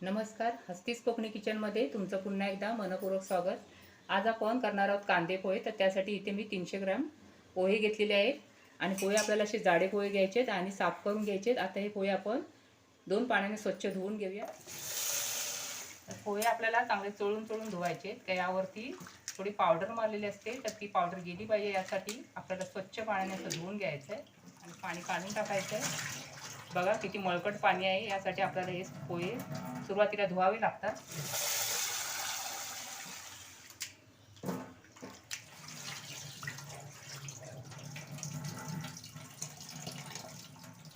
नमस्कार हस्तीस कोकणी किचनमध्ये तुमचं पुन्हा एकदा मनपूर्वक स्वागत. आज आपण करणार आहोत कांदे पोहे तर त्यासाठी इथे मी तीनशे ग्रॅम पोहे घेतलेले आहेत. आणि पोहे आपल्याला असे जाडे पोहे घ्यायचे आहेत आणि साफ करून घ्यायचे आहेत आता हे पोहे आपण दोन पाण्याने स्वच्छ धुवून घेऊया. पोहे आपल्याला चांगले चोळून चोळून धुवायचे आहेत तर यावरती थोडी पावडर मारलेली असते तर ती पावडर गेली पाहिजे यासाठी. आपल्याला स्वच्छ पाण्याने असं धुवून घ्यायचं आहे आणि पाणी काढून टाकायचं आहे बघा किती मळकट पाणी आहे यासाठी आपल्याला हे पोहे सुरुवातीला धुवावे लागतात.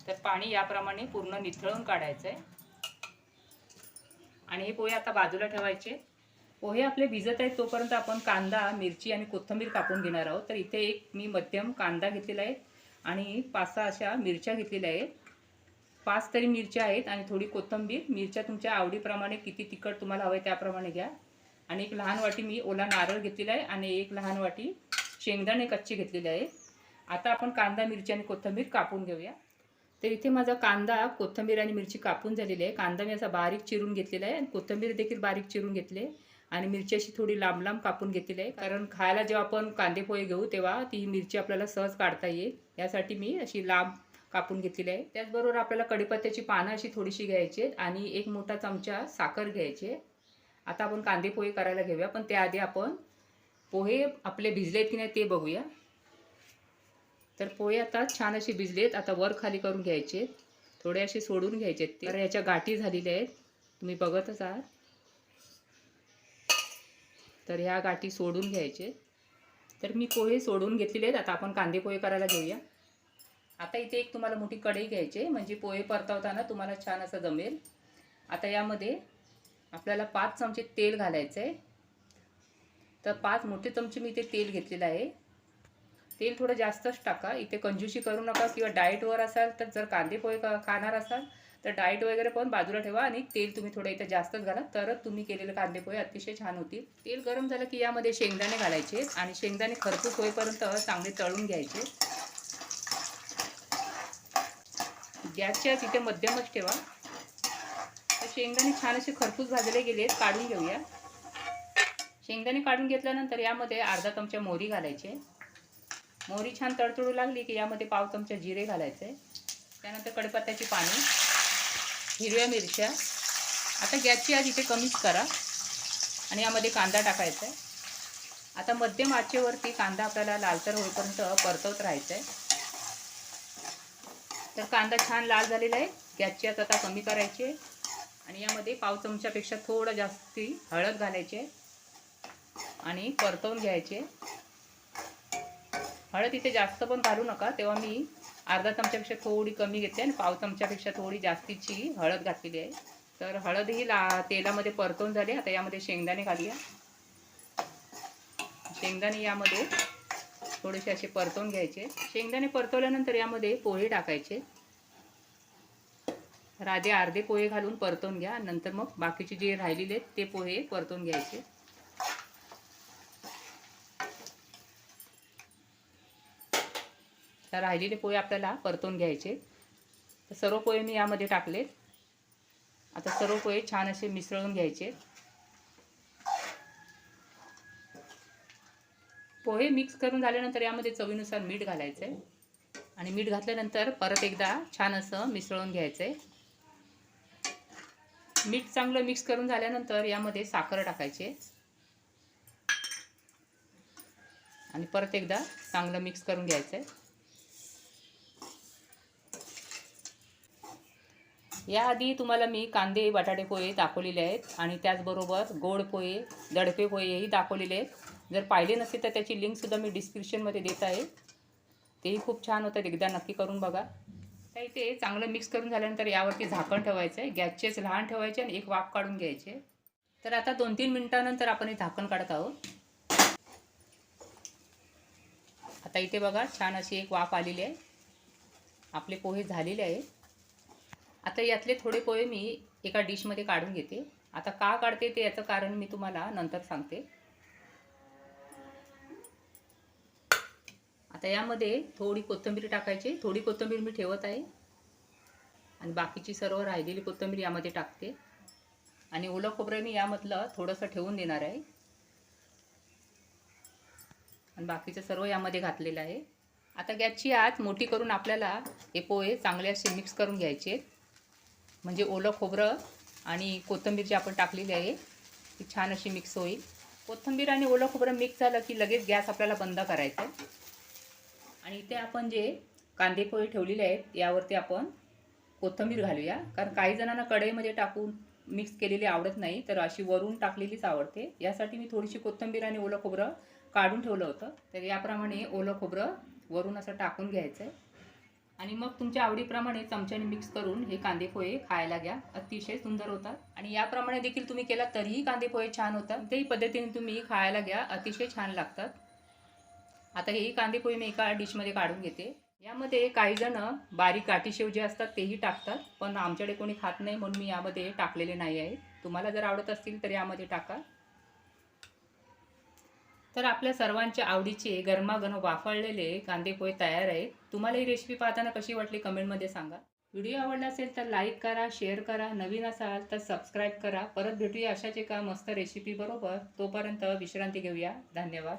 तर पाणी याप्रमाणे पूर्ण निथळून काढायचं आहे आणि हे पोहे आता बाजूला ठेवायचे. पोहे आपले भिजत आहेत तोपर्यंत आपण कांदा मिरची आणि कोथिंबीर कापून घेणार आहोत. तर इथे एक मी मध्यम कांदा घेतलेला आहे आणि पाच सहा अशा मिरच्या घेतलेल्या आहेत. पाच तरी मिरच्या आहेत आणि थोडी कोथिंबीर. मिरच्या तुमच्या आवडीप्रमाणे किती तिखट तुम्हाला हवं आहे त्याप्रमाणे घ्या. आणि एक लहान वाटी मी ओला नारळ घेतलेला आहे आणि एक लहान वाटी शेंगदाणे कच्चे घेतलेले आहे. आता आपण कांदा मिरची आणि कोथिंबीर कापून घेऊया. तर इथे माझा कांदा कोथिंबीर आणि मिरची कापून झालेली आहे. कांदा मी असा बारीक चिरून घेतलेला आहे आणि कोथिंबीर देखील बारीक चिरून घेतले आणि मिरची अशी थोडी लांब लांब कापून घेतलेली आहे. कारण खायला जेव्हा आपण कांदे पोहे घेऊ तेव्हा ती मिरची आपल्याला सहज काढता येईल. यासाठी मी अशी लांब कापून घेतलेली आहे. त्याचबरोबर आपल्याला कढीपत्त्याची पानं अशी थोडीशी घ्यायची आहेत आणि एक मोठा चमचा साखर घ्यायची आहे. आता आपण कांदे पोहे करायला घेऊया पण त्याआधी आपण पोहे आपले भिजलेत की नाही ते बघूया. तर पोहे आता छान असे भिजलेत आता वर खाली करून घ्यायचे आहेत. थोडे असे सोडून घ्यायचे आहेत तर ह्याच्या गाठी झालेल्या आहेत. तुम्ही बघतच आहात. तर ह्या गाठी सोडून घ्यायचे तर मी पोहे सोडून घेतलेले आहेत. आता आपण कांदे पोहे करायला घेऊया. आता इथे एक तुम्हाला मोठी कढई घ्यायची म्हणजे पोहे परतवताना तुम्हाला छान असं जमेल. आता यामध्ये आपल्याला पाच चमचे तेल घालायचं आहे. तर पाच मोठे चमचे मी इथे तेल घेतलेलं आहे. तेल थोडं जास्तच टाका. इथे कंजूशी करू नका किंवा डाएटवर असाल तर जर कांदे पोहे क- खाणार असाल तर डाएट वगैरे पण बाजूला ठेवा आणि तेल तुम्ही थोडं इथे जास्तच घाला. तरच तुम्ही केलेले कांदे पोहे अतिशय छान होतील. तेल गरम झालं की यामध्ये शेंगदाणे घालायचे आणि शेंगदाणे खरपूस होईपर्यंत चांगले तळून घ्यायचे गॅसच्या तिथे मध्यमच ठेवा. तर शेंगदाणे छान असे खरपूस भाजले गेलेत काढून घेऊया. शेंगदाणे काढून घेतल्यानंतर यामध्ये अर्धा चमचा मोहरी घालायचे. मोहरी छान तडतडू लागली की यामध्ये पाव चमचा जिरे घालायचे. त्यानंतर कडपत्त्याची पाणी हिरव्या मिरच्या. आता गॅसची आज इथे कमीच करा. आणि यामध्ये कांदा टाकायचा आहे. आता मध्यम आचेवरती कांदा आपल्याला लालसर होईपर्यंत परतवत राहायचं आहे तर कांदा छान लाल झालेला आहे. गॅसची आता आता कमी करायची आहे. आणि यामध्ये पाव चमच्यापेक्षा थोडं जास्ती हळद घालायची आहे. आणि परतवून घ्यायचे हळद इथे जास्त पण घालू नका. तेव्हा मी अर्धा चमच्यापेक्षा थोडी कमी घेते आणि पाव चमच्यापेक्षा थोडी जास्तीची हळद घातलेली आहे. तर हळद ही ला तेलामध्ये परतवून झाली आता यामध्ये शेंगदाणे घालूया. शेंगदाणे यामध्ये थोडेसे असे परतवून घ्यायचे. शेंगदाणे परतवल्यानंतर यामध्ये पोहे टाकायचे. राधे अर्धे पोहे घालून परतवून घ्या. नंतर मग बाकीचे जे राहिलेले आहेत ते पोहे परतवून घ्यायचे. तर राहिलेले पोहे आपल्याला परतवून घ्यायचे. तर सर्व पोहे मी यामध्ये टाकलेत. आता सर्व पोहे छान असे मिसळून घ्यायचे. पोहे मिक्स करून झाल्यानंतर यामध्ये चवीनुसार मीठ घालायचं आहे आणि मीठ घातल्यानंतर परत एकदा छान असं मिसळून घ्यायचं आहे मीठ चांगलं मिक्स करून झाल्यानंतर यामध्ये साखर टाकायची. आणि परत एकदा चांगलं मिक्स करून घ्यायचं आहे याआधी तुम्हाला मी कांदे बटाटे पोहे दाखवलेले आहेत. आणि त्याचबरोबर गोड पोहे दडपे पोहेही दाखवलेले आहेत. जर पाहिले नसते तर त्याची लिंकसुद्धा मी डिस्क्रिप्शनमध्ये देत आहे. तेही खूप छान होतात. एकदा नक्की करून बघा. तर इथे चांगलं मिक्स करून झाल्यानंतर यावरती झाकण ठेवायचं आहे. गॅसचेच लहान ठेवायचे आणि एक वाफ काढून घ्यायचे. तर आता दोन तीन मिनटानंतर आपण हे झाकण काढत आहोत. आता इथे बघा छान अशी एक वाफ आलेली आहे. आपले पोहे झालेले आहेत आता यातले थोडे पोहे मी एका डिशमध्ये काढून घेते. आता का काढते ते याचं कारण मी तुम्हाला नंतर सांगते. आता यामध्ये थोडी कोथिंबीर टाकायची. थोडी कोथिंबीर मी ठेवत आहे. आणि बाकीची सर्व राहिलेली कोथिंबीर यामध्ये टाकते. आणि ओलं खोबरं मी यामधलं थोडंसं ठेवून देणार आहे. आणि बाकीचं सर्व यामध्ये घातलेलं आहे. आता गॅसची आच मोठी करून आपल्याला हे पोहे चांगले असे मिक्स करून घ्यायचे म्हणजे ओलं खोबरं आणि कोथिंबीर जी आपण टाकलेली आहे ती छान अशी मिक्स होईल. कोथिंबीर आणि ओलं खोबरं मिक्स झालं की लगेच गॅस आपल्याला बंद करायचा आहे. आणि इथे आपण जे कांदेपोहे ठेवलेले आहेत यावरती आपण कोथिंबीर घालूया. कारण काही जणांना कढईमध्ये टाकून मिक्स केलेली आवडत नाही तर अशी वरून टाकलेलीच आवडते. यासाठी मी थोडीशी कोथिंबीर आणि ओलं खोबरं काढून ठेवलं होतं. तर याप्रमाणे ओलं खोबरं वरून असं टाकून घ्यायचं आहे आणि मग तुमच्या आवडीप्रमाणे चमच्याने मिक्स करून हे कांदेपोहे खायला घ्या. अतिशय सुंदर होतात. आणि याप्रमाणे देखील तुम्ही केला तरीही कांदेपोहे छान होतात. त्याही पद्धतीने तुम्ही खायला घ्या. अतिशय छान लागतात. आता हेही कांदेपोहे मी एका डिशमध्ये काढून घेते. यामध्ये काही जण बारीक गाठीशेव जे असतात तेही टाकतात पण आमच्याकडे कोणी खात नाही म्हणून मी यामध्ये टाकलेले नाही आहे. तुम्हाला जर आवडत असतील तर यामध्ये टाका. तर आपल्या सर्वांच्या आवडीचे गरमागरम वाफळलेले कांदेपोहे तयार आहेत. तुम्हाला ही रेसिपी पाहताना कशी वाटली कमेंटमध्ये सांगा. व्हिडिओ आवडला असेल तर लाईक करा शेअर करा. नवीन असाल तर सबस्क्राईब करा. परत भेटूया अशाच एका मस्त रेसिपीबरोबर तोपर्यंत विश्रांती घेऊया. धन्यवाद.